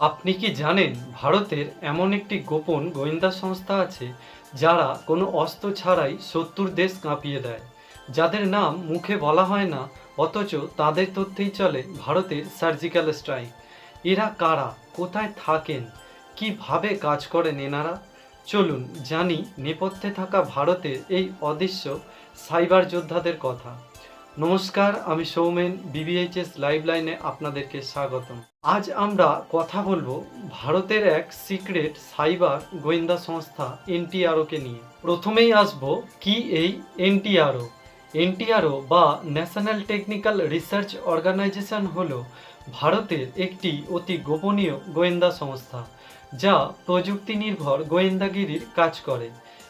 আপনি কি জানেন ভারতের এমন একটি গোপন গোয়েন্দা সংস্থা আছে যারা কোনো অস্ত্র ছাড়াই শত্রুর দেশ কাঁপিয়ে দেয়? যাদের নাম মুখে বলা হয় না, অথচ তাদের তথ্যেই চলে ভারতের সার্জিক্যাল স্ট্রাইক। এরা কারা? কোথায় থাকেন? কীভাবে কাজ করেন এনারা? চলুন জানি নেপথ্যে থাকা ভারতের এই অদৃশ্য সাইবার যোদ্ধাদের কথা। নমস্কার, আমি সৌমেন বিবিএইচএস লাইভ লাইনে আপনাদেরকে স্বাগতম। আজ আমরা কথা বলব ভারতের এক সিক্রেট সাইবার গোয়েন্দা সংস্থা এনটিআরওকে নিয়ে। প্রথমেই আসব কি এই এনটিআরও? এনটিআরও বা ন্যাশনাল টেকনিক্যাল রিসার্চ অর্গানাইজেশন হল ভারতের একটি অতি গোপনীয় গোয়েন্দা সংস্থা, যা প্রযুক্তি নির্ভর গোয়েন্দাগিরির কাজ করে।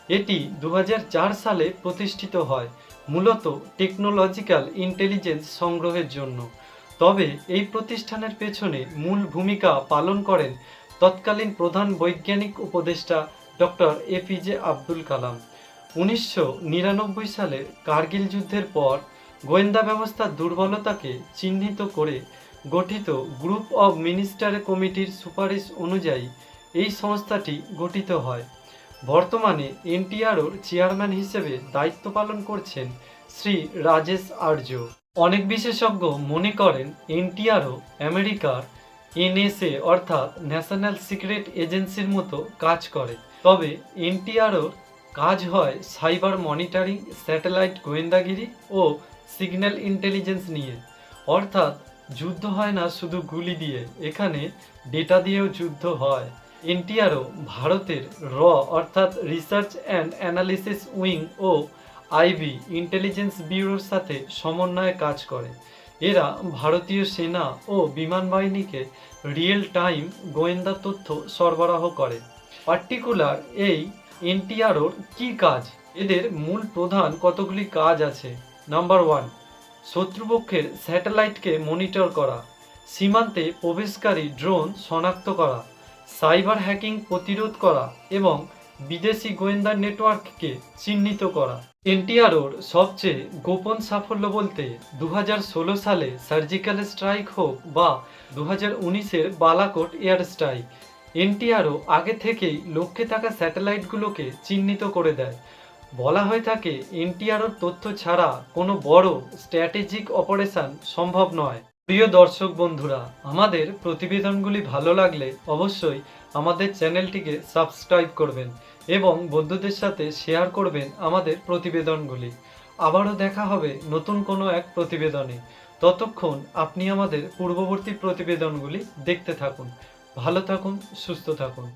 এটি দু হাজার চার সালে প্রতিষ্ঠিত হয়, মূলত টেকনোলজিক্যাল ইন্টেলিজেন্স সংগ্রহের জন্য। তবে এই প্রতিষ্ঠানের পেছনে মূল ভূমিকা পালন করেন তৎকালীন প্রধান বৈজ্ঞানিক উপদেষ্টা ডক্টর এপিজে আব্দুল কালাম। উনিশশো নিরানব্বই সালের কার্গিল যুদ্ধের পর গোয়েন্দা ব্যবস্থার দুর্বলতাকে চিহ্নিত করে গঠিত গ্রুপ অব মিনিস্টার কমিটির সুপারিশ অনুযায়ী এই সংস্থাটি গঠিত হয়। বর্তমানে এনটিআরওর চেয়ারম্যান হিসেবে দায়িত্ব পালন করছেন শ্রী রাজেশ আর্য। অনেক বিশেষজ্ঞ মনে করেন এনটিআরও আমেরিকার এনএসএ অর্থাৎ ন্যাশনাল সিক্রেট এজেন্সির মতো কাজ করে। তবে এনটিআরওর কাজ হয় সাইবার মনিটরিং, স্যাটেলাইট গোয়েন্দাগিরি ও সিগন্যাল ইন্টেলিজেন্স নিয়ে। অর্থাৎ যুদ্ধ হয় না শুধু গুলি দিয়ে, এখানে ডেটা দিয়েও যুদ্ধ হয়। এনটিআরও ভারতের র অর্থাৎ research and analysis wing O IB intelligence ব্যুরোর সাথে সমন্বয়ে কাজ করে। এরা ভারতীয় সেনা ও বিমান বাহিনীকে রিয়েল টাইম গোয়েন্দা তথ্য সরবরাহ করে। পার্টিকুলার এই এনটিআরওর কি কাজ? এদের মূল প্রধান কতগুলি কাজ আছে? নাম্বার ওয়ান শত্রুপক্ষের স্যাটেলাইটকে মনিটর করা। সীমান্তে প্রবেশকারী ড্রোন শনাক্ত করা। সাইবার হ্যাকিং প্রতিরোধ করা এবং বিদেশি গোয়েন্দা নেটওয়ার্ককে চিহ্নিত করা। এনটিআরওর সবচেয়ে গোপন সাফল্য বলতে দু হাজার ষোলো সালে সার্জিক্যাল স্ট্রাইক হোক বা দু হাজার উনিশের বালাকোট এয়ার স্ট্রাইক, এনটিআরও আগে থেকেই লক্ষ্যে থাকা স্যাটেলাইটগুলোকে চিহ্নিত করে দেয়। বলা হয়ে থাকে এনটিআরওর তথ্য ছাড়া কোনো বড় স্ট্র্যাটেজিক অপারেশন সম্ভব নয়। প্রিয় দর্শক বন্ধুরা, আমাদের প্রতিবেদনগুলি ভালো লাগলে অবশ্যই আমাদের চ্যানেলটিকে সাবস্ক্রাইব করবেন এবং বন্ধুদের সাথে শেয়ার করবেন আমাদের প্রতিবেদনগুলি। আবারও দেখা হবে নতুন কোনো এক প্রতিবেদনে। ততক্ষণ আপনি আমাদের পূর্ববর্তী প্রতিবেদনগুলি দেখতে থাকুন। ভালো থাকুন, সুস্থ থাকুন।